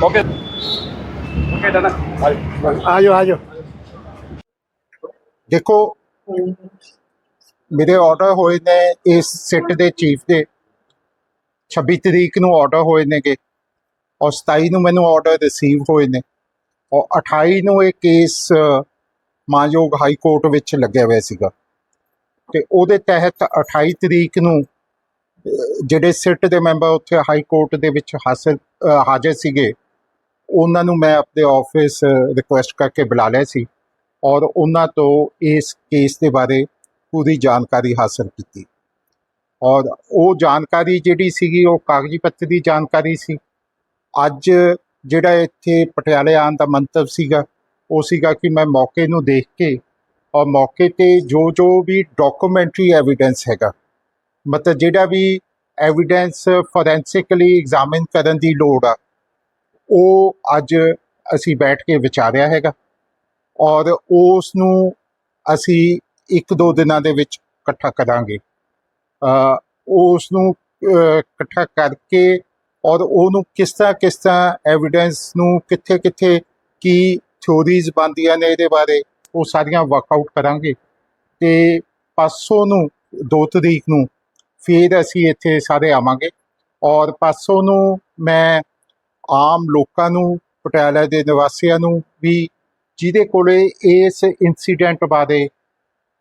Okay okay ഡന ആയോ ആയോ देखो ਮੇਰੇ ਆਰਡਰ ਹੋਏ ਨੇ ਇਸ ਸਿੱਟ ਦੇ ਚੀਫ ਦੇ। 26 ਤਰੀਕ ਨੂੰ ਆਰਡਰ ਹੋਏ ਨੇਗੇ ਔਰ 27 ਨੂੰ ਮੈਨੂੰ ਆਰਡਰ ਰਿਸੀਵ ਹੋਏ ਨੇ ਔਰ 28 ਨੂੰ ਇਹ ਕੇਸ ਮਾਨਯੋਗ ਹਾਈ ਕੋਰਟ ਵਿੱਚ ਲੱਗਿਆ ਹੋਇਆ ਸੀਗਾ। ਤੇ ਉਹਦੇ ਤਹਿਤ 28 ਤਰੀਕ ਨੂੰ ਜਿਹੜੇ ਸਿੱਟ ਦੇ ਮੈਂਬਰ ਉੱਥੇ ਹਾਈ ਕੋਰਟ ਦੇ ਵਿੱਚ ਹਾਸਲ ਹਾਜ਼ਰ ਸੀਗੇ, ਉਹਨਾਂ ਨੂੰ ਮੈਂ ਆਪਣੇ ਆਫਿਸ ਰਿਕੁਐਸਟ ਕਰਕੇ ਬੁਲਾ ਲਿਆ ਸੀ ਔਰ ਉਹਨਾਂ ਤੋਂ ਇਸ ਕੇਸ ਦੇ ਬਾਰੇ ਪੂਰੀ ਜਾਣਕਾਰੀ ਹਾਸਲ ਕੀਤੀ। ਔਰ ਉਹ ਜਾਣਕਾਰੀ ਜਿਹੜੀ ਸੀਗੀ, ਉਹ ਕਾਗਜ਼ੀ ਪੱਤਰ ਦੀ ਜਾਣਕਾਰੀ ਸੀ। ਅੱਜ ਜਿਹੜਾ ਇੱਥੇ ਪਟਿਆਲੇ ਆਉਣ ਦਾ ਮੰਤਵ ਸੀਗਾ, ਉਹ ਸੀਗਾ ਕਿ ਮੈਂ ਮੌਕੇ ਨੂੰ ਦੇਖ ਕੇ ਔਰ ਮੌਕੇ ਤੇ ਜੋ ਜੋ ਵੀ ਡਾਕੂਮੈਂਟਰੀ ਐਵੀਡੈਂਸ ਹੈਗਾ, ਮਤਲਬ ਜਿਹੜਾ ਵੀ ਐਵੀਡੈਂਸ ਫੋਰੈਂਸਿਕਲੀ ਐਗਜ਼ਾਮਿਨ ਕਰਨ ਦੀ ਲੋੜ ਆ, ਉਹ ਅੱਜ ਅਸੀਂ ਬੈਠ ਕੇ ਵਿਚਾਰਿਆ ਹੈਗਾ। ਔਰ ਉਸ ਨੂੰ ਅਸੀਂ ਇੱਕ ਦੋ ਦਿਨਾਂ ਦੇ ਵਿੱਚ ਇਕੱਠਾ ਕਰਾਂਗੇ। ਉਸ ਨੂੰ ਇਕੱਠਾ ਕਰਕੇ ਔਰ ਉਹਨੂੰ ਕਿਸ ਤਰ੍ਹਾਂ ਕਿਸ ਤਰ੍ਹਾਂ ਐਵੀਡੈਂਸ ਨੂੰ ਕਿੱਥੇ ਕਿੱਥੇ ਕੀ ਥਿਉਰੀਜ਼ ਬਣਦੀਆਂ ਨੇ ਇਹਦੇ ਬਾਰੇ, ਉਹ ਸਾਰੀਆਂ ਵਰਕਆਊਟ ਕਰਾਂਗੇ। ਤੇ ਪਾਸੋਂ ਨੂੰ 2 ਤਰੀਕ ਨੂੰ ਫਿਰ ਅਸੀਂ ਇੱਥੇ ਸਾਰੇ ਆਵਾਂਗੇ। ਔਰ ਪਾਸੋਂ ਨੂੰ ਮੈਂ ਆਮ ਲੋਕਾਂ ਨੂੰ, ਪਟਿਆਲਾ ਦੇ ਨਿਵਾਸੀਆਂ ਨੂੰ ਵੀ, ਜਿਹਦੇ ਕੋਲੇ ਇਸ ਇਨਸੀਡੈਂਟ ਬਾਰੇ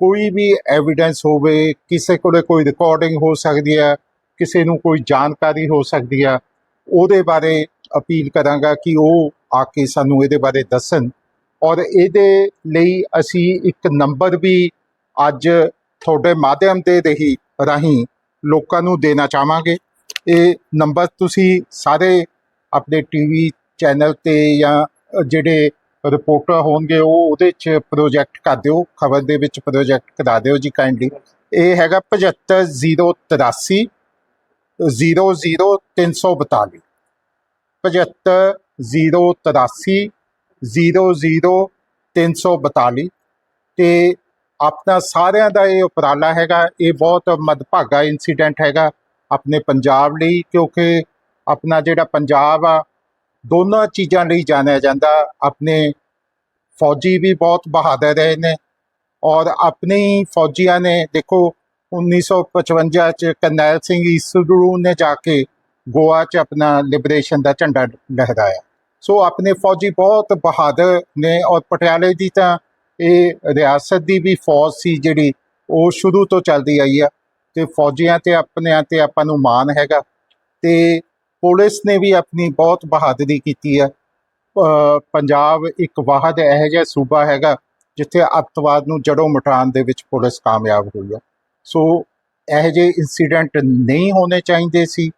ਕੋਈ ਵੀ ਐਵੀਡੈਂਸ ਹੋਵੇ, ਕਿਸੇ ਕੋਲੇ ਕੋਈ ਰਿਕਾਰਡਿੰਗ ਹੋ ਸਕਦੀ ਹੈ, ਕਿਸੇ ਨੂੰ ਕੋਈ ਜਾਣਕਾਰੀ ਹੋ ਸਕਦੀ ਹੈ, ਉਹਦੇ ਬਾਰੇ ਅਪੀਲ ਕਰਾਂਗਾ ਕਿ ਉਹ ਆ ਕੇ ਸਾਨੂੰ ਇਹਦੇ ਬਾਰੇ ਦੱਸਣ। ਔਰ ਇਹਦੇ ਲਈ ਅਸੀਂ ਇੱਕ ਨੰਬਰ ਵੀ ਅੱਜ ਤੁਹਾਡੇ ਮਾਧਿਅਮ ਦੇ ਰਹੀ ਰਾਹੀਂ ਲੋਕਾਂ ਨੂੰ ਦੇਣਾ ਚਾਹਾਂਗੇ। ਇਹ ਨੰਬਰ ਤੁਸੀਂ ਸਾਰੇ ਆਪਣੇ ਟੀਵੀ ਚੈਨਲ ਤੇ ਜਾਂ ਜਿਹੜੇ ਰਿਪੋਰਟਰ ਹੋਣਗੇ, ਉਹ ਉਹਦੇ 'ਚ ਪ੍ਰੋਜੈਕਟ ਕਰ ਦਿਓ, ਖਬਰ ਦੇ ਵਿੱਚ ਪ੍ਰੋਜੈਕਟ ਕਰਾ ਦਿਓ ਜੀ ਕਾਈਂਡਲੀ ਇਹ ਹੈਗਾ 75083 00342 75083 00342 ਤੇ ਆਪਣਾ ਸਾਰਿਆਂ ਦਾ ਇਹ ਉਪਰਾਲਾ ਹੈਗਾ, ਇਹ ਬਹੁਤ ਮਦਭਾਗਾ ਇਨਸੀਡੈਂਟ ਹੈਗਾ ਆਪਣੇ ਪੰਜਾਬ ਲਈ, ਕਿਉਂਕਿ ਆਪਣਾ ਜਿਹੜਾ ਪੰਜਾਬ ਆ ਦੋਨਾਂ ਚੀਜ਼ਾਂ ਲਈ ਜਾਣਿਆ ਜਾਂਦਾ। ਆਪਣੇ ਫੌਜੀ ਵੀ ਬਹੁਤ ਬਹਾਦਰ ਰਹੇ ਨੇ ਔਰ ਆਪਣੇ ਹੀ ਫੌਜੀਆਂ ਨੇ, ਦੇਖੋ 1955 ਚ ਕਰਨੈਲ ਸਿੰਘ ਈਸਰੂ ਨੇ ਜਾ ਕੇ ਗੋਆ ਚ ਆਪਣਾ ਲਿਬਰੇਸ਼ਨ ਦਾ ਝੰਡਾ ਲਹਿਰਾਇਆ। ਸੋ ਆਪਣੇ ਫੌਜੀ ਬਹੁਤ ਬਹਾਦਰ ਨੇ ਔਰ ਪਟਿਆਲੇ ਦੀ ਤਾਂ ਇਹ ਰਿਆਸਤ ਦੀ ਵੀ ਫੌਜ ਸੀ ਜਿਹੜੀ ਉਹ ਸ਼ੁਰੂ ਤੋਂ ਚੱਲਦੀ ਆਈ ਆ ਤੇ ਫੌਜੀਆਂ ਤੇ ਆਪਣਿਆਂ ਤੇ ਆਪਾਂ ਨੂੰ ਮਾਣ ਹੈਗਾ ਤੇ ਪੁਲਿਸ ਨੇ ਵੀ ਆਪਣੀ ਬਹੁਤ ਬਹਾਦਰੀ ਕੀਤੀ ਹੈ। ਪੰਜਾਬ ਇੱਕ ਵਾਹਦ ਇਹੋ ਜਿਹਾ ਸੂਬਾ ਹੈਗਾ, ਜਿੱਥੇ ਅੱਤਵਾਦ ਨੂੰ ਜੜੋਂ ਮਟਾਉਣ ਦੇ ਵਿੱਚ ਪੁਲਿਸ ਕਾਮਯਾਬ ਹੋਈ ਹੈ। ਸੋ ਇਹੋ ਜਿਹੇ ਇਨਸੀਡੈਂਟ ਨਹੀਂ ਹੋਣੇ ਚਾਹੀਦੇ ਸੀ,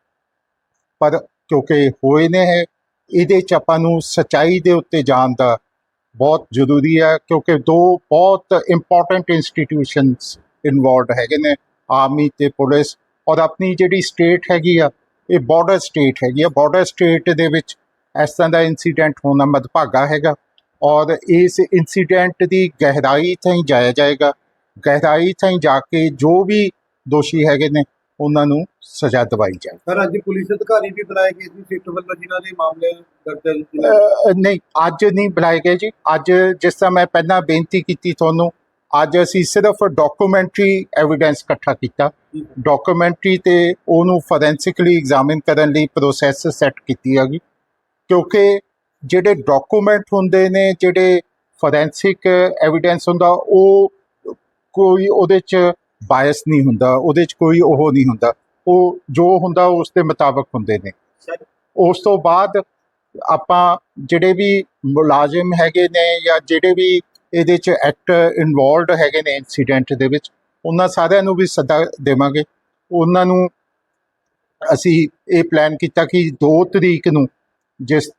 ਪਰ ਕਿਉਂਕਿ ਹੋਏ ਨੇ ਹੈ ਇਹਦੇ ਚ ਆਪਾਂ ਨੂੰ ਸਚਾਈ ਦੇ ਉੱਤੇ ਜਾਣ ਦਾ ਬਹੁਤ ਜ਼ਰੂਰੀ ਹੈ, ਕਿਉਂਕਿ ਦੋ ਬਹੁਤ ਇੰਪੋਰਟੈਂਟ ਇੰਸਟੀਟਿਊਸ਼ਨਸ ਇਨਵੋਲਡ ਹੈਗੇ ਨੇ, ਆਰਮੀ ਤੇ ਪੁਲਿਸ, ਔਰ ਆਪਣੀ ਜਿਹੜੀ ਸਟੇਟ ਹੈਗੀ ਆ ਇਹ ਬਾਰਡਰ ਸਟੇਟ ਹੈਗੀ ਆ। ਬਾਰਡਰ ਸਟੇਟ ਦੇ ਵਿੱਚ ਇਸ ਤਰ੍ਹਾਂ ਦਾ ਇਨਸੀਡੈਂਟ ਹੋਣਾ ਮਦਭਾਗਾ ਹੈਗਾ ਔਰ ਇਸ ਇਨਸੀਡੈਂਟ ਦੀ ਗਹਿਰਾਈ ਤਾਈਂ ਜਾਇਆ ਜਾਏਗਾ। ਗਹਿਰਾਈ ਤਾਈਂ ਜਾ ਕੇ ਜੋ ਵੀ ਦੋਸ਼ੀ ਹੈਗੇ ਨੇ ਉਹਨਾਂ ਨੂੰ ਸਜ਼ਾ ਦਿਵਾਈ ਜਾਏ ਸਰ ਅੱਜ ਪੁਲਿਸ ਅਧਿਕਾਰੀ ਵੀ ਬੁਲਾਏ ਗਏ ਸੀ ਸਿੱਟ ਵੱਲੋਂ ਜਿਨ੍ਹਾਂ ਦੇ ਮਾਮਲੇ ਦਰਜ ਨਹੀਂ ਅੱਜ ਨਹੀਂ ਬੁਲਾਏ ਗਏ ਜੀ। ਅੱਜ ਜਿਸ ਤਰ੍ਹਾਂ ਮੈਂ ਪਹਿਲਾਂ ਬੇਨਤੀ ਕੀਤੀ ਤੁਹਾਨੂੰ ਅੱਜ ਅਸੀਂ ਸਿਰਫ ਡਾਕੂਮੈਂਟਰੀ ਐਵੀਡੈਂਸ ਇਕੱਠਾ ਕੀਤਾ। ਡਾਕੂਮੈਂਟਰੀ ਤੇ ਉਹਨੂੰ ਫੋਰੈਂਸਿਕਲੀ ਐਗਜ਼ਾਮਿਨ ਕਰਨ ਲਈ ਪ੍ਰੋਸੈਸ ਸੈੱਟ ਕੀਤੀ ਹੈਗੀ। ਕਿਉਂਕਿ ਜਿਹੜੇ ਡਾਕੂਮੈਂਟ ਹੁੰਦੇ ਨੇ, ਜਿਹੜੇ ਫੋਰੈਂਸਿਕ ਐਵੀਡੈਂਸ ਹੁੰਦਾ, ਉਹ ਕੋਈ ਉਹਦੇ ਚ ਬਾਇਸ ਨਹੀਂ ਹੁੰਦਾ, ਉਹਦੇ ਚ ਕੋਈ ਉਹ ਨਹੀਂ ਹੁੰਦਾ। ਉਹ ਜੋ ਹੁੰਦਾ, ਉਸ ਦੇ ਮੁਤਾਬਕ ਹੁੰਦੇ ਨੇ। ਉਸ ਤੋਂ ਬਾਅਦ ਆਪਾਂ ਜਿਹੜੇ ਵੀ ਮੁਲਾਜ਼ਮ ਹੈਗੇ ਨੇ ਜਾਂ ਜਿਹੜੇ ਵੀ ਇਹਦੇ ਚ ਐਕਟ ਇਨਵੋਲਡ ਹੈਗੇ ਨੇ ਇਨਸੀਡੈਂਟ ਦੇ ਵਿੱਚ। ਉਹਨਾਂ ਸਾਰਿਆਂ ਨੂੰ ਵੀ ਸੱਦਾ ਦੇਵਾਂਗੇ। ਉਹਨਾਂ ਨੂੰ ਅਸੀਂ ਇਹ ਪਲਾਨ ਕੀਤਾ ਕਿ 2 ਤਰੀਕ ਨੂੰ ਜਿਸ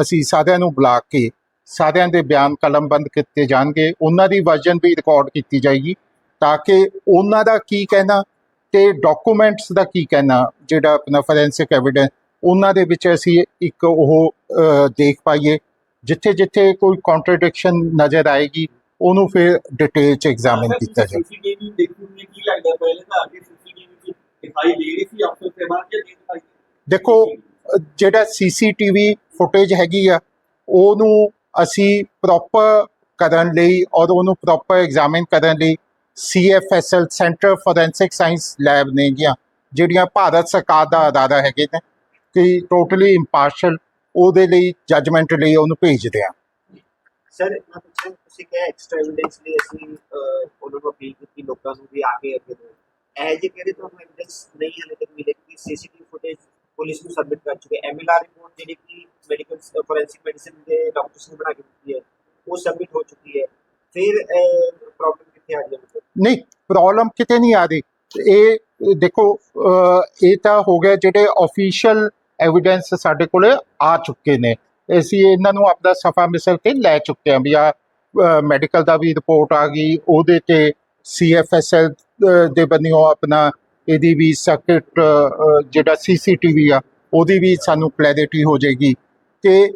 ਅਸੀਂ ਸਾਰਿਆਂ ਨੂੰ ਬੁਲਾ ਕੇ ਸਾਰਿਆਂ ਦੇ ਬਿਆਨ ਕਲਮਬੰਦ ਕੀਤੇ ਜਾਣਗੇ। ਉਹਨਾਂ ਦੀ ਵਰਜਨ ਵੀ ਰਿਕਾਰਡ ਕੀਤੀ ਜਾਏਗੀ ਤਾਂ ਕਿ ਉਹਨਾਂ ਦਾ ਕੀ ਕਹਿਣਾ ਤੇ ਡਾਕੂਮੈਂਟਸ ਦਾ ਕੀ ਕਹਿਣਾ, ਜਿਹੜਾ ਆਪਣਾ ਫੋਰੈਂਸਿਕ ਐਵੀਡੈਂਸ ਉਹਨਾਂ ਦੇ ਵਿੱਚ ਅਸੀਂ ਇੱਕ ਉਹ ਦੇਖ ਪਾਈਏ। ਜਿੱਥੇ ਜਿੱਥੇ ਕੋਈ ਕੰਟਰਡਿਕਸ਼ਨ ਨਜ਼ਰ ਆਏਗੀ ਉਹਨੂੰ ਫਿਰ ਡਿਟੇਲ ਚ ਐਗਜ਼ਾਮਿਨ ਕੀਤਾ ਜਾਏ ਸੀਸੀਟੀਵੀ ਦੇਖੀ ਹੋਈ ਕੀ ਲੱਗਦਾ ਪਹਿਲੇ ਤਾਂ ਅੱਗੇ ਸੀਸੀਟੀਵੀ ਦਿਖਾਈ ਦੇ ਰਹੀ ਸੀ ਅਫਸਰ ਜਾਂ ਦਿਖਾਈ ਦੇਖੋ ਜਿਹੜਾ ਸੀਸੀਟੀਵੀ ਫੁਟੇਜ ਹੈਗੀ ਆ ਉਹਨੂੰ ਅਸੀਂ ਪ੍ਰੋਪਰ ਕਰਨ ਲਈ ਔਰ ਉਹਨੂੰ ਪ੍ਰੋਪਰ ਐਗਜ਼ਾਮਿਨ ਕਰਨ ਲਈ CFSL centre forensic science lab ਨੇ ਗਿਆ ਜਿਹੜੀਆਂ ਭਾਰਤ ਸਰਕਾਰ ਦਾ ਅਦਾਰਾ ਹੈਗੇ ਨੇ ਕਿ ਟੋਟਲੀ ਇੰਪਾਰਸ਼ਲ ਉਹਦੇ ਲਈ ਜੱਜਮੈਂਟ ਲਈ ਉਹਨੂੰ ਭੇਜਦੇ ਆ ਸਰ ਮੈਂ ਪੁੱਛਿਆ ਤੁਸੀਂ ਕਿਹਾ ਐਕਸਟਰਾ ਐਵੀਡੈਂਸ ਲਈ ਅਸੀਂ ਉਹਨਾਂ ਨੂੰ ਅਪੀਲ ਕੀਤੀ ਲੋਕਾਂ ਨੂੰ ਵੀ ਆ ਕੇ ਅੱਗੇ ਇਹ ਜੇ ਕਿਹੜੇ ਤੁਹਾਨੂੰ ਐਵੀਡੈਂਸ ਨਹੀਂ ਹਲੇ ਤੱਕ ਮਿਲੇ ਕਿ ਸੀਸੀਟੀਵੀ ਫੁਟੇਜ ਪੁਲਿਸ ਨੂੰ ਸਬਮਿਟ ਕਰ ਚੁੱਕੇ ਐਮਐਲਆਰ ਰਿਪੋਰਟ ਜਿਹੜੀ ਕਿ ਮੈਡੀਕਲ ਫੋਰੈਂਸਿਕ ਮੈਡੀਸਿਨ ਦੇ ਡਾਕਟਰਸ ਨੇ ਬਣਾ ਕੇ ਦਿੱਤੀ ਹੈ ਉਹ ਸਬਮਿਟ ਹੋ ਚੁੱਕੀ ਹੈ। ਫਿਰ ਪ੍ਰੋਬਲਮ ਕਿੱਥੇ ਆ ਰਹੀ ਹੈ ਨਹੀਂ ਪ੍ਰੋਬਲਮ ਕਿਤੇ ਨਹੀਂ ਆ ਰਹੀ। ਇਹ ਦੇਖੋ ਇਹ ਤਾਂ ਹੋ ਗਿਆ ਜਿਹੜੇ ਆਫੀਸ਼ੀਅਲ ਐਵੀਡੈਂਸ ਸਾਡੇ ਕੋਲੇ ਆ ਚੁੱਕੇ ਨੇ। ਅਸੀਂ ਇਹਨਾਂ ਨੂੰ ਆਪਦਾ ਸਫਾ ਮਿਸਲ ਕੇ ਲੈ ਚੁੱਕੇ ਹਾਂ ਵੀ ਆ ਮੈਡੀਕਲ ਦਾ ਵੀ ਰਿਪੋਰਟ ਆ ਗਈ, ਉਹਦੇ ਤੇ ਸੀਐਫਐਸਐਲ ਦੇ ਬੰਨਿਓ ਆਪਣਾ ਇਹਦੀ ਵੀ ਸਰਕਟ ਜਿਹੜਾ ਸੀਸੀਟੀਵੀ ਆ, ਉਹਦੀ ਵੀ ਸਾਨੂੰ ਕਲੈਰਿਟੀ ਹੋ ਜਾਏਗੀ। ਤੇ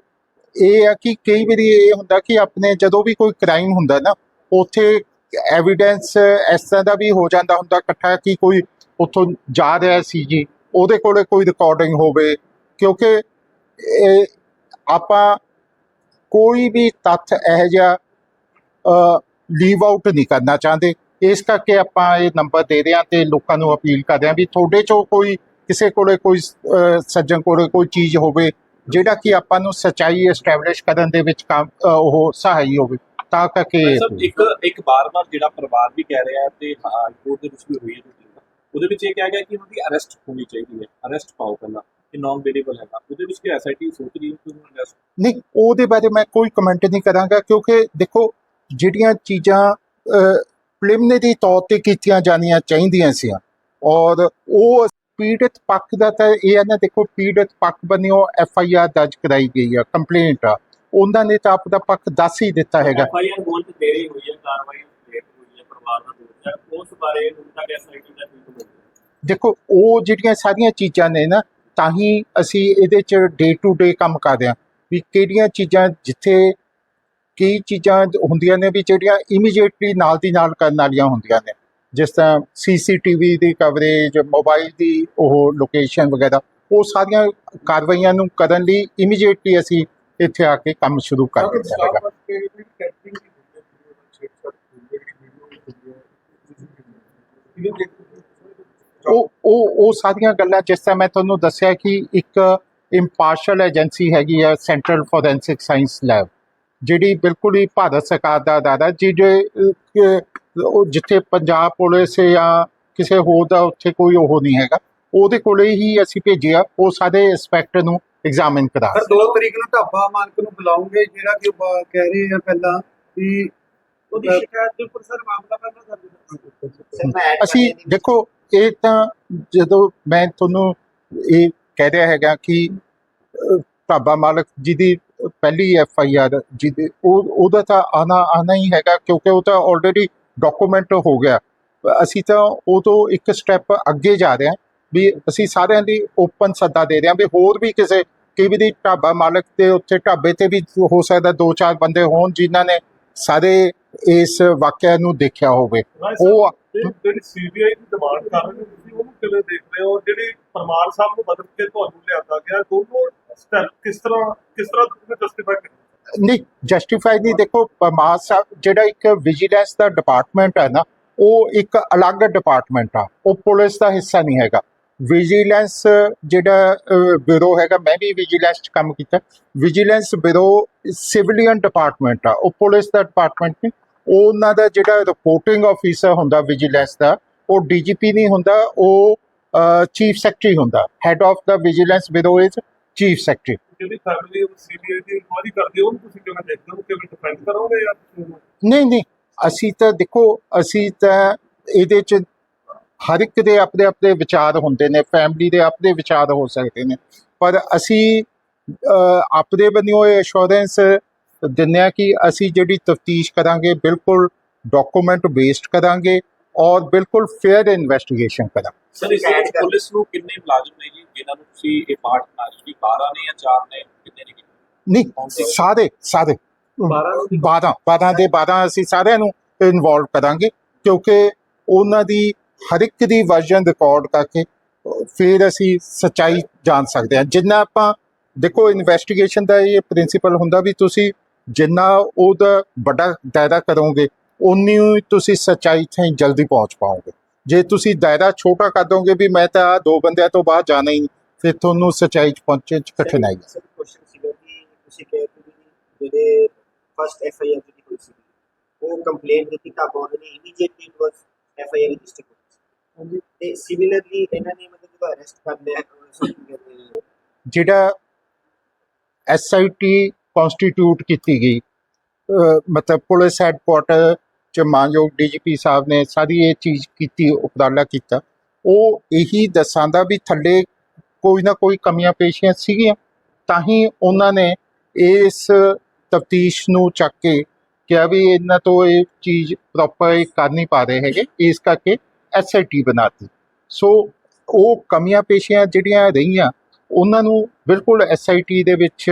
ਇਹ ਆ ਕਿ ਕਈ ਵਾਰੀ ਇਹ ਹੁੰਦਾ ਕਿ ਆਪਣੇ ਜਦੋਂ ਵੀ ਕੋਈ ਕ੍ਰਾਈਮ ਹੁੰਦਾ ਨਾ, ਉੱਥੇ ਐਵੀਡੈਂਸ ਇਸ ਤਰ੍ਹਾਂ ਦਾ ਵੀ ਹੋ ਜਾਂਦਾ ਹੁੰਦਾ ਇਕੱਠਾ ਕਿ ਕੋਈ ਉੱਥੋਂ ਜਾ ਰਿਹਾ ਸੀ ਜੀ, ਉਹਦੇ ਕੋਲੇ ਕੋਈ ਰਿਕਾਰਡਿੰਗ ਹੋਵੇ ਕਿਉਂਕਿ ਇਹ ਆਪਾਂ ਕੋਈ ਵੀ ਤੱਥ ਇਹੋ ਜਿਹਾ ਲੀਵ ਆਊਟ ਨਹੀਂ ਕਰਨਾ ਚਾਹੁੰਦੇ। ਇਸ ਕਰਕੇ ਆਪਾਂ ਇਹ ਨੰਬਰ ਦੇ ਰਹੇ ਹਾਂ ਤੇ ਲੋਕਾਂ ਨੂੰ ਅਪੀਲ ਕਰ ਰਹੇ ਹਾਂ ਵੀ ਤੁਹਾਡੇ ਚੋਂ ਕੋਈ ਕਿਸੇ ਕੋਲੇ ਕੋਈ ਸੱਜਣ ਕੋਲੇ ਕੋਈ ਚੀਜ਼ ਹੋਵੇ ਜਿਹੜਾ ਕਿ ਆਪਾਂ ਨੂੰ ਸਚਾਈ ਐਸਟੈਬਲਿਸ਼ ਕਰਨ ਦੇ ਵਿੱਚ ਕੰਮ ਉਹ ਸਹਾਈ ਹੋਵੇ। ਤਾਂ ਕਰਕੇ ਇੱਕ ਇੱਕ ਬਾਰ-ਬਾਰ ਜਿਹੜਾ ਪਰਿਵਾਰ ਵੀ ਕਹਿ ਰਿਹਾ ਤੇ ਹਾਈ ਕੋਰਟ ਦੇ ਵਿੱਚ ਵੀ ਹੋਈ ਹੈ ਉਹਦੇ ਵਿੱਚ ਇਹ ਕਿਹਾ ਗਿਆ ਕਿ ਉਹਨਾਂ ਦੀ ਅਰੈਸਟ ਹੋਣੀ ਚਾਹੀਦੀ ਹੈ ਅਰੈਸਟ ਪਾਓ ਪਹਿਲਾਂ। ਕਿ ਨਾਨ ਵੇਰੀਏਬਲ ਹੈਗਾ। ਉਹਦੇ ਵਿੱਚ ਕਿ ਐਸਆਈਟੀ ਸੋਚ ਰਹੀ ਹੈ ਉਹਨੂੰ arrest ਨਹੀਂ ਉਹਦੇ ਬਾਰੇ ਮੈਂ ਕੋਈ ਕਮੈਂਟ ਨਹੀਂ ਕਰਾਂਗਾ ਕਿਉਂਕਿ ਦੇਖੋ ਜਿਹੜੀਆਂ ਚੀਜ਼ਾਂ ਪ੍ਰੀਲਿਮਿਨਰੀ ਤੌਰ ਤੇ ਕੀਤੀਆਂ ਜਾਣੀਆਂ ਚਾਹੀਦੀਆਂ ਸੀ ਔਰ ਉਹ ਪੀੜਤ ਪੱਖ ਦਾ ਤਾਂ ਇਹ ਹੈ ਨਾ ਦੇਖੋ ਪੀੜਤ ਪੱਖ ਬੰਨਿਓ ਐਫ ਆਈ ਆਰ ਦਰਜ ਕਰਾਈ ਗਈ ਆ ਕੰਪਲੇਂਟ ਆ। ਉਹਨਾਂ ਨੇ ਤਾਂ ਆਪਦਾ ਪੱਖ ਦੱਸ ਹੀ ਦਿੱਤਾ ਹੈਗਾ। ਐਫਆਈਆਰ ਹੋਣ ਤੇ ਦੇਰੀ ਹੋਈ ਹੈ ਕਾਰਵਾਈ ਲੇਟ ਹੋਈ ਹੈ ਪਰਿਵਾਰ ਦਾ ਦੋਸ਼ ਹੈ ਉਸ ਬਾਰੇ ਹੁਣ ਤੱਕ ਐਸਆਈਟੀ ਦਾ ਕੀ ਕਮੈਂਟ ਦੇਖੋ ਉਹ ਜਿਹੜੀਆਂ ਸਾਰੀਆਂ ਚੀਜ਼ਾਂ ਨੇ ਨਾ ਤਾਂ ਹੀ ਅਸੀਂ ਇਹਦੇ ਚ ਡੇ ਟੂ ਡੇ ਕੰਮ ਕਰਦੇ ਹਾਂ ਵੀ ਕਿਹੜੀਆਂ ਚੀਜ਼ਾਂ ਜਿੱਥੇ ਕਈ ਚੀਜ਼ਾਂ ਹੁੰਦੀਆਂ ਨੇ ਵੀ ਜਿਹੜੀਆਂ ਇਮੀਡੀਏਟਲੀ ਨਾਲ ਦੀ ਨਾਲ ਕਰਨ ਵਾਲੀਆਂ ਹੁੰਦੀਆਂ ਨੇ। ਜਿਸ ਤਰ੍ਹਾਂ ਸੀਸੀਟੀਵੀ ਦੀ ਕਵਰੇਜ ਮੋਬਾਈਲ ਦੀ ਉਹ ਲੋਕੇਸ਼ਨ ਵਗੈਰਾ ਉਹ ਸਾਰੀਆਂ ਕਾਰਵਾਈਆਂ ਨੂੰ ਕਰਨ ਲਈ ਇਮੀਡੀਏਟਲੀ ਅਸੀਂ ਇੱਥੇ ਆ ਕੇ ਕੰਮ ਸ਼ੁਰੂ ਕਰ ਦਿੱਤਾ ਹੈਗਾ। ਉਹ ਉਹ ਉਹ ਸਾਰੀਆਂ ਗੱਲਾਂ ਜਿਸ ਤਰ੍ਹਾਂ ਮੈਂ ਤੁਹਾਨੂੰ ਦੱਸਿਆ ਕਿ ਇੱਕ ਇੰਪਾਰਸ਼ਲ ਏਜੰਸੀ ਹੈਗੀ ਆ ਸੈਂਟਰਲ ਫੋਰੈਂਸਿਕ ਸਾਇੰਸ ਲੈਬ ਜਿਹੜੀ ਬਿਲਕੁਲ ਹੀ ਭਾਰਤ ਸਰਕਾਰ ਦਾ ਅਦਾਰਾ ਜਿਹੜੇ ਉਹ ਜਿੱਥੇ ਪੰਜਾਬ ਪੁਲਿਸ ਜਾਂ ਕਿਸੇ ਹੋਰ ਦਾ ਉੱਥੇ ਕੋਈ ਉਹ ਨਹੀਂ ਹੈਗਾ ਉਹਦੇ ਕੋਲੇ ਹੀ ਅਸੀਂ ਭੇਜਿਆ ਉਹ ਸਾਰੇ ਐਸਪੈਕਟ ਨੂੰ ਐਗਜ਼ਾਮਿਨ ਕਰਾ ਸਰ 2 ਤਰੀਕ ਨੂੰ ਢਾਬਾ ਮਾਲਕ ਨੂੰ ਬੁਲਾਉਂਗੇ ਜਿਹੜਾ ਕਿ ਉਹ ਕਹਿ ਰਹੇ ਆ ਪਹਿਲਾਂ ਵੀ ਉਹਦੀ ਸ਼ਿਕਾਇਤ ਦੇ ਉੱਪਰ ਸਰ ਮਾਮਲਾ ਪਹਿਲਾਂ ਦਰਜ ਕਰ add ਅਸੀਂ ਦੇਖੋ ਇਹ ਤਾਂ ਜਦੋਂ ਮੈਂ ਤੁਹਾਨੂੰ ਇਹ ਕਹਿ ਰਿਹਾ ਹੈਗਾ ਕਿ ਢਾਬਾ ਮਾਲਕ ਜਿਹਦੀ ਪਹਿਲੀ ਐਫ ਆਈ ਆਰ ਜਿਹਦੇ ਉਹ, ਉਹਦਾ ਤਾਂ ਆਣਾ ਆਣਾ ਹੀ ਹੈਗਾ ਕਿਉਂਕਿ ਉਹ ਤਾਂ ਆਲਰੇਡੀ ਡਾਕੂਮੈਂਟ ਹੋ ਗਿਆ। ਅਸੀਂ ਤਾਂ ਉਹ ਤੋਂ ਇੱਕ ਸਟੈਪ ਅੱਗੇ ਜਾ ਰਹੇ ਹਾਂ ਵੀ ਅਸੀਂ ਸਾਰਿਆਂ ਦੀ ਓਪਨ ਸੱਦਾ ਦੇ ਰਹੇ ਹਾਂ ਵੀ ਹੋਰ ਵੀ ਕਿਸੇ, ਕਈ ਵੀ ਢਾਬਾ ਮਾਲਕ ਤੇ ਉੱਥੇ ਢਾਬੇ ਤੇ ਵੀ ਹੋ ਸਕਦਾ ਦੋ ਚਾਰ ਬੰਦੇ ਹੋਣ ਜਿਨ੍ਹਾਂ ਨੇ ਸਾਰੇ ਇਸ ਵਾਕਿਆ ਨੂੰ ਦੇਖਿਆ ਹੋਵੇ। ਉਹ ਜਿਹੜੀ ਸੀਬੀਆਈ ਦੀ ਡਿਮਾਂਡ ਕਰ ਰਹੇ ਤੁਸੀਂ ਉਹਨੂੰ ਕਿਵੇਂ ਦੇਖ ਰਹੇ ਹੋ? ਜਿਹੜੀ ਪਰਮਾਰ ਸਾਹਿਬ ਨੂੰ ਬਦਲ ਕੇ ਤੁਹਾਨੂੰ ਲਿਆਂਦਾ ਗਿਆ ਦੋਨੋਂ ਸਟੈਪ ਕਿਸ ਤਰ੍ਹਾਂ ਕਿਸ ਤਰ੍ਹਾਂ ਤੁਸੀਂ ਜਸਟੀਫਾਈ ਕਰਦੇ ਨਹੀਂ ਜਸਟੀਫਾਈ ਨਹੀਂ ਦੇਖੋ ਪਰਮਾਰ ਸਾਹਿਬ ਜਿਹੜਾ ਇੱਕ ਵਿਜੀਲੈਂਸ ਦਾ ਡਿਪਾਰਟਮੈਂਟ ਹੈ ਨਾ ਉਹ ਇੱਕ ਅਲੱਗ ਡਿਪਾਰਟਮੈਂਟ ਆ। ਉਹ ਪੁਲਿਸ ਦਾ ਹਿੱਸਾ ਨਹੀਂ ਹੈਗਾ। ਵਿਜੀਲੈਂਸ ਜਿਹੜਾ ਬਿਊਰੋ ਹੈਗਾ ਮੈਂ ਵੀ ਵਿਜੀਲੈਂਸ 'ਚ ਕੰਮ ਕੀਤਾ। ਵਿਜੀਲੈਂਸ ਬਿਊਰੋ ਸਿਵਲੀਅਨ ਡਿਪਾਰਟਮੈਂਟ ਆ ਉਹ ਪੁਲਿਸ ਦਾ ਡਿਪਾਰਟਮੈਂਟ ਨਹੀਂ। ਉਹਨਾਂ ਦਾ ਜਿਹੜਾ ਰਿਪੋਰਟਿੰਗ ਆਫੀਸਰ ਹੁੰਦਾ ਵਿਜੀਲੈਂਸ ਦਾ ਉਹ ਡੀਜੀਪੀ ਨਹੀਂ ਹੁੰਦਾ ਉਹ ਚੀਫ ਸੈਕਟਰੀ ਹੁੰਦਾ। Head of the vigilance bureau is chief secretary ਜਿਹੜੀ ਫੈਮਿਲੀ ਸੀਬੀਆਈ ਦੀ ਇਨਕੁਆਇਰੀ ਕਰਦੀ ਹੈ ਉਹਨੂੰ ਤੁਸੀਂ ਕਿਵੇਂ ਦੇਖਦੇ ਹੋ? ਕਿਵੇਂ ਡਿਫੈਂਡ ਕਰੋਗੇ ਜਾਂ ਤੁਸੀਂ ਉਹਨੂੰ- ਨਹੀਂ ਨਹੀਂ ਅਸੀਂ ਤਾਂ ਦੇਖੋ ਅਸੀਂ ਤਾਂ ਇਹਦੇ ਚ ਹਰ ਇੱਕ ਦੇ ਆਪਣੇ ਆਪਣੇ ਵਿਚਾਰ ਹੁੰਦੇ ਨੇ ਫੈਮਿਲੀ ਦੇ ਆਪਣੇ ਵਿਚਾਰ ਹੋ ਸਕਦੇ ਨੇ। ਪਰ ਅਸੀਂ ਆਪਣੇ ਬੰਨਿਓ ਇਹ ਅਸ਼ੋਰੈਂਸ ਦਿੰਦੇ ਹਾਂ ਕਿ ਅਸੀਂ ਜਿਹੜੀ ਤਫਤੀਸ਼ ਕਰਾਂਗੇ ਬਿਲਕੁਲ ਡਾਕੂਮੈਂਟ ਬੇਸਡ ਕਰਾਂਗੇ ਔਰ ਬਿਲਕੁਲ ਫੇਅਰ ਇਨਵੈਸਟੀਗੇਸ਼ਨ ਕਰਾਂ ਸਰ ਇਸ ਵਿੱਚ ਪੁਲਿਸ ਨੂੰ ਕਿੰਨੇ ਮੁਲਾਜ਼ਮ ਨੇ ਜੀ ਜਿਨ੍ਹਾਂ ਨੂੰ ਤੁਸੀਂ ਇਹ ਪਾਰਟ ਬਣਾ ਹੋ? ਜੀ 12 ਨੇ ਜਾਂ 4 ਨੇ? ਕਿੰਨੇ ਨੇ ਨਹੀਂ ਸਾਰੇ ਸਾਰੇ। 12 12 ਦੇ 12 ਅਸੀਂ ਸਾਰਿਆਂ ਨੂੰ ਇਨਵੋਲਵ ਕਰਾਂਗੇ ਕਿਉਂਕਿ ਉਹਨਾਂ ਦੀ ਹਰ ਇੱਕ ਦੀ ਵਰਜਨ ਰਿਕਾਰਡ ਕਰਕੇ ਫਿਰ ਅਸੀਂ ਸੱਚਾਈ ਜਾਣ ਸਕਦੇ ਹਾਂ। ਜਿੰਨਾ ਆਪਾਂ ਦੇਖੋ ਇਨਵੈਸਟੀਗੇਸ਼ਨ ਦਾ ਇਹ ਪ੍ਰਿੰਸੀਪਲ ਹੁੰਦਾ ਵੀ ਤੁਸੀਂ ਜਿੰਨਾ ਉਹਦਾ ਵੱਡਾ ਦਾਇਰਾ ਕਰੋਗੇ ਉਨੀ ਤੁਸੀਂ ਸੱਚਾਈ ਤਾਈਂ ਜਲਦੀ ਪਹੁੰਚ ਪਾਓਗੇ। ਜੇ ਤੁਸੀਂ ਦਾਇਰਾ ਛੋਟਾ ਕਰ ਦੋਗੇ ਵੀ ਮੈਂ ਤਾਂ ਦੋ ਬੰਦਿਆਂ ਤੋਂ ਬਾਅਦ ਜਾਣਾ ਹੀ ਨਹੀਂ, ਫਿਰ ਤੁਹਾਨੂੰ ਸੱਚਾਈ 'ਚ ਪਹੁੰਚਣ 'ਚ ਕਠਿਨਾਈ ਹੈ। ਕੁਐਸਚਨ ਸੀਗਾ ਕਿ ਤੁਸੀਂ ਕਹਿ ਕਿ ਜਿਹੜੇ ਫਸਟ ਐਫ ਆਈ ਆਰ ਜਿਹੜੀ ਹੋਈ ਸੀ ਉਹ ਕੰਪਲੇਂਟ ਦਿੱਤੀ ਤਾਂ ਉਹਨਾਂ ਨੇ immediately was F I R register ਕੀਤੀ ਤੇ ਸਿਮਿਲਰਲੀ ਇਹਨਾਂ ਨੇ ਮਤਲਬ ਜਦੋਂ ਅਰੈਸਟ ਕਰ ਲਿਆ ਜਿਹੜਾ ਐਸਆਈਟੀ ਕਨਸਟੀਟਿਊਟ ਕੀਤੀ ਗਈ ਮਤਲਬ ਪੁਲਿਸ ਹੈਡਕੁਆਟਰ ਚ ਮਾਨਯੋਗ ਡੀਜੀਪੀ ਸਾਹਿਬ ਨੇ ਸਾਰੀ ਇਹ ਚੀਜ਼ ਕੀਤੀ, ਉਪਰਾਲਾ ਕੀਤਾ, ਉਹ ਇਹੀ ਦੱਸਾਂਦਾ ਵੀ ਥੱਲੇ ਕੋਈ ਨਾ ਕੋਈ ਕਮੀਆਂ ਪੇਸ਼ੀਆਂ ਸੀਗੀਆਂ, ਤਾਂ ਹੀ ਉਹਨਾਂ ਨੇ ਇਸ ਤਫਤੀਸ਼ ਨੂੰ ਚੱਕ ਕੇ ਕਿਹਾ ਵੀ ਇਹਨਾਂ ਤੋਂ ਇਹ ਚੀਜ਼ ਪ੍ਰੋਪਰ ਕਰ ਨਹੀਂ ਪਾ ਰਹੇ ਹੈਗੇ, ਇਸ ਕਰਕੇ ਐਸਆਈਟੀ ਬਣਾਤੀ। ਸੋ ਉਹ ਕਮੀਆਂ ਪੇਸ਼ੀਆਂ ਜਿਹੜੀਆਂ ਰਹੀਆਂ, ਉਹਨਾਂ ਨੂੰ ਬਿਲਕੁਲ ਐਸਆਈਟੀ ਦੇ ਵਿੱਚ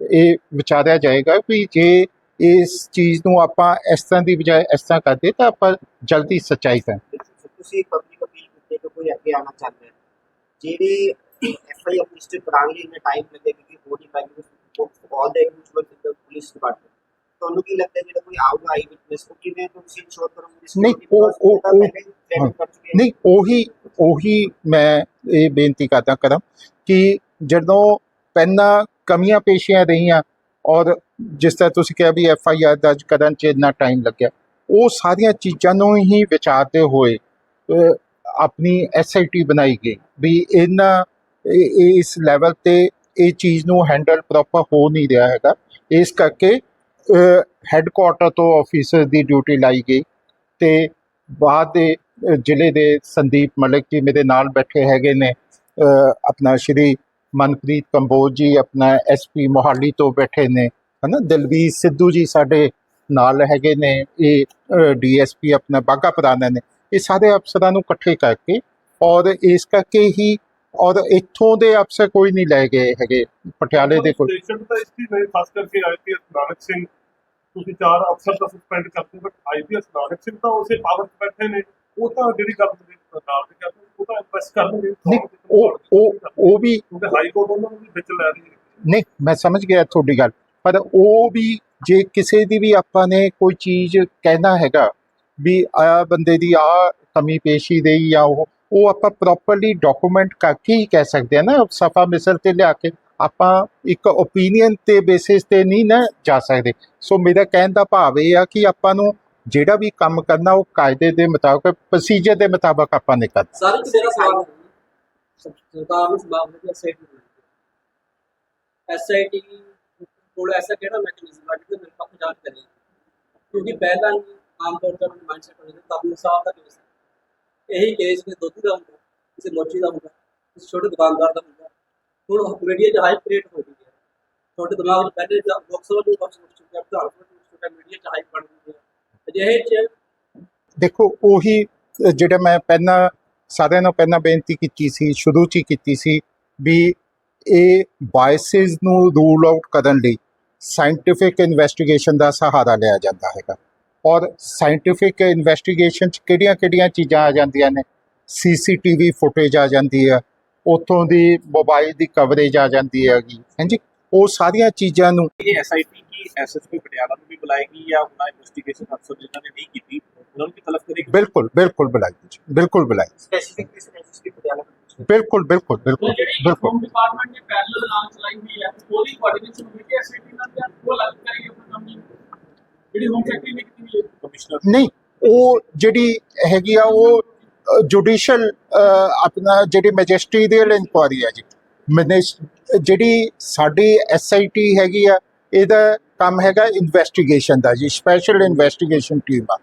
ਇਹ ਵਿਚਾਰਿਆ ਜਾਏਗਾ ਵੀ ਜੇ ਇਸ ਚੀਜ਼ ਨੂੰ ਆਪਾਂ ਇਸ ਤਰ੍ਹਾਂ ਦੀ ਬਜਾਏ ਇਸ ਤਰ੍ਹਾਂ ਕਰਦੇ ਤਾਂ ਆਪਾਂ ਜਲਦੀ ਸੱਚਾਈ ਕਰ ਤੁਸੀਂ ਪਬਲਿਕ ਅਪੀਲ ਕੀਤੀ ਕਿ ਕੋਈ ਅੱਗੇ ਆਣਾ ਚਾਹੁੰਦਾ ਜਿਹੜੇ ਐਫ ਰਜਿਸਟਰ ਕਰਾਉਣ ਲਈ ਇੰਨਾ ਟਾਈਮ ਲੱਗੇਗਾ ਕਿ body filing all the involved police department ਤੁਹਾਨੂੰ ਕੀ ਲੱਗਦਾ ਜਿਹੜਾ ਕੋਈ ਆਊਗਾ ਆਈ ਵਿਟਨੈਸ ਉਹ ਕਿਵੇਂ ਤੁਸੀਂ ਇੰਸ਼ੋਰ ਕਰੋਗੇ ਨਹੀਂ, ਉਹ- ਉਹ-। ਨਹੀਂ ਉਹੀ ਉਹੀ ਮੈਂ ਇਹ ਬੇਨਤੀ ਕਰਦਾ ਕਰਾਂ ਕਿ ਜਦੋਂ ਪਹਿਲਾਂ ਕਮੀਆਂ ਪੇਸ਼ੀਆਂ ਰਹੀਆਂ ਔਰ ਜਿਸ ਤਰ੍ਹਾਂ ਤੁਸੀਂ ਕਿਹਾ ਵੀ ਐਫ ਆਈ ਆਰ ਦਰਜ ਕਰਨ 'ਚ ਇੰਨਾ ਟਾਈਮ ਲੱਗਿਆ ਉਹ ਸਾਰੀਆਂ ਚੀਜ਼ਾਂ ਨੂੰ ਹੀ ਵਿਚਾਰਦੇ ਹੋਏ ਆਪਣੀ ਐਸ ਆਈ ਟੀ ਬਣਾਈ ਗਈ ਵੀ ਇਹਨਾਂ ਇਹ- ਇਹ ਇਸ ਲੈਵਲ ਤੇ ਇਹ ਚੀਜ਼ ਨੂੰ ਹੈਂਡਲ ਪ੍ਰੋਪਰ ਹੋ ਨਹੀਂ ਰਿਹਾ ਹੈਗਾ। ਇਸ ਕਰਕੇ ਹੈੱਡਕੁਆਟਰ ਤੋਂ ਆਫੀਸਰ ਦੀ ਡਿਊਟੀ ਲਾਈ ਗਈ ਤੇ ਬਾਅਦ ਦੇ ਜ਼ਿਲ੍ਹੇ ਦੇ ਸੰਦੀਪ ਮਲਿਕ ਜੀ ਮੇਰੇ ਨਾਲ ਬੈਠੇ ਹੈਗੇ ਨੇ ਆਪਣਾ ਸ਼੍ਰੀ ਮਨਪ੍ਰੀਤ ਕੰਬੋਜ ਜੀ, ਆਪਣਾ ਐਸਪੀ ਮੋਹਾਲੀ ਤੋਂ ਬੈਠੇ ਨੇ, ਹਨਾ? ਦਲਵੀਰ ਸਿੱਧੂ ਜੀ ਸਾਡੇ ਨਾਲ ਹੈਗੇ ਨੇ, ਇਹ ਡੀਐਸਪੀ ਆਪਣਾ ਬਾਗਾ ਪ੍ਰਧਾਨ ਨੇ। ਇਹ ਸਾਰੇ ਅਫਸਰਾਂ ਨੂੰ ਇਕੱਠੇ ਕਰਕੇ ਔਰ ਇਸ ਕਰਕੇ ਹੀ ਔਰ ਇੱਥੋਂ ਦੇ ਅਫਸਰ ਕੋਈ ਨਹੀਂ ਲੈ ਗਏ ਹੈਗੇ, ਪਟਿਆਲੇ ਦੇ ਕੋਈ ਤਾਂ ਇਸ ਦੀ ਖਾਸ ਕਰਕੇ ਆਈਪੀਐਸ ਨਾਨਕ ਸਿੰਘ ਤੁਸੀਂ ਚਾਰ ਅਫਸਰ ਤਾਂ ਸਸਪੈਂਡ ਕਰਦੇ ਬਟ ਆਈਪੀਐਸ ਨਾਨਕ ਸਿੰਘ ਤਾਂ ਉਸੇ ਪਾਵਰ 'ਚ ਬੈਠੇ ਨੇ। ਉਹ ਤਾਂ ਜਿਹੜੀ ਗੱਲ ਤੁਸੀਂ ਨਾਲ ਦੀ ਕਰਦੇ ਉਹ ਤਾਂ ਇੰਪ੍ਰੈਸ ਕਰਨਗੇ ਨਹੀਂ ਉਹ ਉਹ ਉਹ ਵੀ ਕਿਉਂਕਿ ਹਾਈ ਕੋਰਟ ਉਹਨਾਂ ਨੂੰ ਵੀ ਵਿੱਚ ਲੈ ਰਹੀ ਹੈ ਨਹੀਂ ਮੈਂ ਸਮਝ ਗਿਆ ਤੁਹਾਡੀ ਗੱਲ। ਪਰ ਉਹ ਵੀ ਜੇ ਕਿਸੇ ਦੀ ਵੀ ਆਪਾਂ ਨੇ ਕੋਈ ਚੀਜ਼ ਕਹਿਣਾ ਹੈਗਾ ਵੀ ਆ ਬੰਦੇ ਦੀ ਆ ਕਮੀ ਪੇਸ਼ੀ ਦੇਈ ਜਾਂ ਉਹ ਉਹ ਆਪਾਂ ਪ੍ਰੋਪਰਲੀ ਡਾਕੂਮੈਂਟ ਕਰਕੇ ਹੀ ਕਹਿ ਸਕਦੇ ਆ ਨਾ ਸਫਾ ਮਿਸਲ ਤੇ ਲਿਆ ਕੇ। ਆਪਾਂ ਇੱਕ ਓਪੀਨੀਅਨ ਤੇ ਬੇਸਿਸ ਤੇ ਨਹੀਂ ਨਾ ਜਾ ਸਕਦੇ। ਸੋ ਮੇਰਾ ਕਹਿਣ ਦਾ ਭਾਵ ਇਹ ਆ ਕਿ ਆਪਾਂ ਨੂੰ ਜਿਹੜਾ ਵੀ ਕੰਮ ਕਰਨਾ, ਉਹ ਕਾਇਦੇ ਦੇ ਮੁਤਾਬਕ ਪ੍ਰੋਸੀਜਰ ਦੇ ਮੁਤਾਬਕ ਆਪਾਂ ਨੇ ਕਰਨਾ ਸਾਰੇ ਤੋਂ ਮੇਰਾ ਸਵਾਲ ਹੈ ਸਰਕਾਰ ਨੂੰ ਇਸ ਮਾਮਲੇ ਦੀ ਐਸਆਈਟੀ ਐਸਆਈਟੀ ਕੋਲ ਐਸਾ ਕਿਹੜਾ ਮੈਕੈਨਿਜ਼ਮ ਹੈ ਜਿਹਦੇ ਨਾਲ ਪੱਕ ਜਾਂਚ ਕਰੇ ਕਿਉਂਕਿ ਪਹਿਲਾਂ ਹੀ ਆਮ ਤੌਰ ਤੇ ਮਾਈਂਡਸੈਟ ਹੋ ਜਾਂਦਾ ਤਬਲ ਸਾਹਿਬ ਦਾ ਕੇਸ ਹੈ। ਇਹੀ ਕੇਸ ਕਿਸੇ ਦੋਧੀ ਦਾ ਹੁੰਦਾ, ਕਿਸੇ ਮੋਚੀ ਦਾ ਹੁੰਦਾ, ਕਿਸੇ ਛੋਟੇ ਦੁਕਾਨਦਾਰ ਦਾ ਹੁੰਦਾ। ਹੁਣ ਮੀਡੀਆ 'ਚ ਹਾਈਪ ਕ੍ਰੀਏਟ ਹੋ ਗਈ ਹੈ। ਤੁਹਾਡੇ ਦਿਮਾਗ 'ਚ ਪਹਿਲੇ ਜਾਂ ਲੋਕ ਸਭਾ ਨੂੰ ਕੁਝ ਚੁੱਕਿਆ ਵਿਧਾਨ ਸਭਾ ਨੂੰ ਚੁੱਕਿਆ ਮੀਡੀਆ 'ਚ ਹਾਈਪ ਬਣ ਗਈ ਹੈ। ਅਜਿਹੇ 'ਚ ਦੇਖੋ, ਉਹੀ ਜਿਹੜਾ ਮੈਂ ਪਹਿਲਾਂ ਸਾਰਿਆਂ ਨੂੰ ਪਹਿਲਾਂ ਬੇਨਤੀ ਕੀਤੀ ਸੀ, ਸ਼ੁਰੂ 'ਚ ਹੀ ਕੀਤੀ ਸੀ ਵੀ ਇਹ ਬਾਇਸਿਸ ਨੂੰ ਰੂਲ ਆਊਟ ਕਰਨ ਲਈ ਸਾਇੰਟੀਫਿਕ ਇਨਵੈਸਟੀਗੇਸ਼ਨ ਦਾ ਸਹਾਰਾ ਲਿਆ ਜਾਂਦਾ ਹੈਗਾ। ਔਰ ਸਾਇੰਟੀਫਿਕ ਇਨਵੈਸਟੀਗੇਸ਼ਨ 'ਚ ਕਿਹੜੀਆਂ-ਕਿਹੜੀਆਂ ਚੀਜ਼ਾਂ ਆ ਜਾਂਦੀਆਂ ਨੇ? ਸੀਸੀਟੀਵੀ ਫੁਟੇਜ ਆ ਜਾਂਦੀ ਹੈ। ਉੱਥੋਂ ਦੀ ਮੋਬਾਈਲ ਦੀ ਕਵਰੇਜ ਆ ਜਾਂਦੀ ਹੈਗੀ। ਹਾਂਜੀ ਉਹ ਸਾਰੀਆਂ ਚੀਜ਼ਾਂ ਨੂੰ ਇਹ ਐਸਆਈਟੀ ਕੀ ਐਸਐਸਪੀ ਪਟਿਆਲਾ ਨੂੰ ਵੀ ਬੁਲਾਏਗੀ ਜਾਂ ਉਹਨਾਂ ਇਨਵੈਸਟੀਗੇਸ਼ਨ ਅਫਸਰ ਜਿਨ੍ਹਾਂ ਨੇ ਨਹੀਂ ਕੀਤੀ ਉਹਨਾਂ ਨੂੰ ਵੀ ਤਲਬ ਕਰੇਗੀ? ਬਿਲਕੁਲ ਬਿਲਕੁਲ ਬੁਲਾਈ ਜੀ ਬਿਲਕੁਲ ਬੁਲਾਈ ਸਪੈਸੀਫਿਕ ਕਿਸ ਐਸਐਸਪੀ ਪਟਿਆਲਾ ਬਿਲਕੁਲ ਬਿਲਕੁਲ ਬਿਲਕੁਲ ਬਿਲਕੁਲ। ਡਿਪਾਰਟਮੈਂਟ ਨੇ ਪੈਰਲਲ ਲਾਂਚ ਚਲਾਈ ਹੋਈ ਹੈ ਉਹਦੀ ਕੋਆਰਡੀਨੇਸ਼ਨ ਹੈ ਐਸਆਈਟੀ ਨਾਲ ਜਾਂ ਉਹ ਅਲੱਗ ਕਰੀ ਆਪਣਾ ਕੰਮ ਜਿਹੜੀ ਹੋਮ ਸੈਕਟਰੀ ਨੇ ਕੀਤੀ ਹੋਈ ਹੈ। ਕਮਿਸ਼ਨਰ ਨਹੀਂ ਉਹ ਜਿਹੜੀ ਹੈਗੀ ਆ ਉਹ ਜੁਡੀਸ਼ਲ ਆਪਣਾ ਜਿਹੜੀ ਮੈਜਿਸਟਰੀਅਲ ਇਨਕੁਆਰੀ ਆ ਜੀ। ਮੈਨੇਜ- ਜਿਹੜੀ ਸਾਡੀ ਐਸਆਈਟੀ ਹੈਗੀ ਆ, ਇਹਦਾ ਕੰਮ ਹੈਗਾ ਇਨਵੈਸਟੀਗੇਸ਼ਨ ਦਾ ਜੀ ਸਪੈਸ਼ਲ ਇਨਵੈਸਟੀਗੇਸ਼ਨ ਟੀਮ ਆ।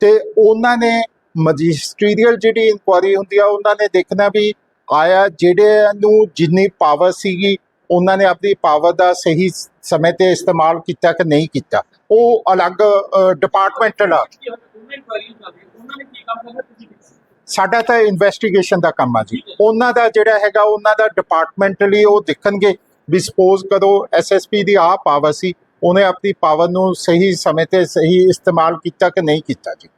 ਤੇ ਉਹਨਾਂ ਨੇ ਮੈਜਿਸਟਰੀਅਲ ਜਿਹੜੀ ਇਨਕੁਆਰੀ ਹੁੰਦੀ ਆ, ਉਹਨਾਂ ਨੇ ਦੇਖਣਾ ਵੀ ਆਇਆ ਜਿਹੜੇ ਨੂੰ ਜਿੰਨੀ ਪਾਵਰ ਸੀਗੀ, ਉਹਨਾਂ ਨੇ ਆਪਣੀ ਪਾਵਰ ਦਾ ਸਹੀ ਸਮੇਂ ਤੇ ਇਸਤੇਮਾਲ ਕੀਤਾ ਕਿ ਨਹੀਂ ਕੀਤਾ। ਉਹ ਅਲੱਗ ਡਿਪਾਰਟਮੈਂਟਲ ਆ ਸਾਡਾ ਤਾਂ ਇਨਵੈਸਟੀਗੇਸ਼ਨ ਦਾ ਕੰਮ ਆ ਜੀ। ਉਹਨਾਂ ਦਾ ਜਿਹੜਾ ਹੈਗਾ, ਉਹਨਾਂ ਦਾ ਡਿਪਾਰਟਮੈਂਟਲੀ ਉਹ ਦੇਖਣਗੇ ਵੀ ਸਪੋਜ਼ ਕਰੋ ਐਸਐਸਪੀ ਦੀ ਆ ਪਾਵਰ ਸੀ, ਉਹਨੇ ਆਪਣੀ ਪਾਵਰ ਨੂੰ ਸਹੀ ਸਮੇਂ ਤੇ ਸਹੀ ਇਸਤੇਮਾਲ ਕੀਤਾ ਕਿ ਨਹੀਂ ਕੀਤਾ ਜੀ।